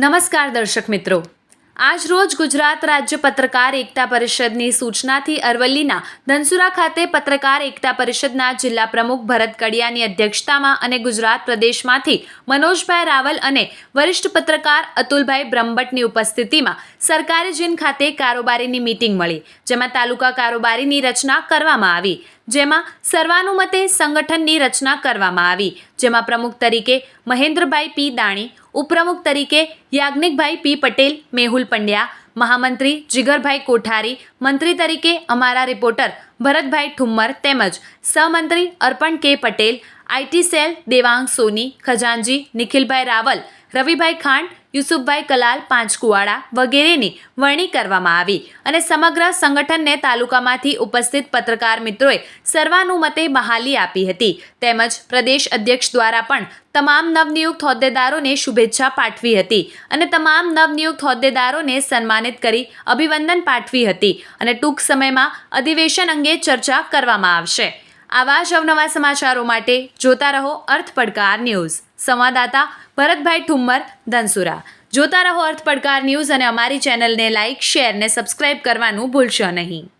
નમસ્કાર દર્શક મિત્રો. આજ રોજ ગુજરાત રાજ્ય પત્રકાર એકતા પરિષદની સૂચનાથી અરવલ્લીના ધનસુરા ખાતે પત્રકાર એકતા પરિષદના જિલ્લા પ્રમુખ ભરત કડિયાની અધ્યક્ષતામાં અને ગુજરાત પ્રદેશમાંથી મનોજભાઈ રાવલ અને વરિષ્ઠ પત્રકાર અતુલભાઈ બ્રહ્મભટ્ટની ઉપસ્થિતિમાં સરકારી જીન ખાતે કારોબારીની મિટિંગ મળી, જેમાં તાલુકા કારોબારીની રચના કરવામાં આવી, જેમાં સર્વાનુમતે સંગઠનની રચના કરવામાં આવી જેમાં પ્રમુખ તરીકે મહેન્દ્રભાઈ પી દાણી, ઉપપ્રમુખ તરીકે યાજ્ઞિકભાઈ પી પટેલ, મેહુલ પંડ્યા, મહામંત્રી જીગરભાઈ કોઠારી, મંત્રી તરીકે અમારા રિપોર્ટર ભરતભાઈ ઠુમ્મર તેમજ સહમંત્રી અર્પણ કે પટેલ આઈટી સેલ દેવાંગ સોની, ખજાનજી નિખિલભાઈ રાવલ, રવિભાઈ ખાંડ યુસુફભાઈ કલાલ પાંચકુવાડા વગેરેની વરણી કરવામાં આવી અને સમગ્ર સંગઠનને તાલુકામાંથી ઉપસ્થિત પત્રકાર મિત્રોએ સર્વાનુમતે બહાલી આપી હતી. તેમજ પ્રદેશ અધ્યક્ષ દ્વારા પણ તમામ નવનિયુક્ત હોદ્દેદારોને શુભેચ્છા પાઠવી હતી અને તમામ નવનિયુક્ત હોદ્દેદારોને સન્માનિત કરી અભિવંદન પાઠવી હતી અને ટૂંક સમયમાં અધિવેશન અંગે ચર્ચા કરવામાં આવશે. આવા જ અવનવા સમાચારો માટે જોતા રહો અર્થ પડકાર ન્યૂઝ. સંવાદદાતા ભરતભાઈ ઠુમ્મર, ધનસુરા. જોતા રહો અર્થ પડકાર ન્યૂઝ અને અમારી ચેનલને લાઇક શેર ને સબસ્ક્રાઇબ કરવાનું ભૂલશો નહીં.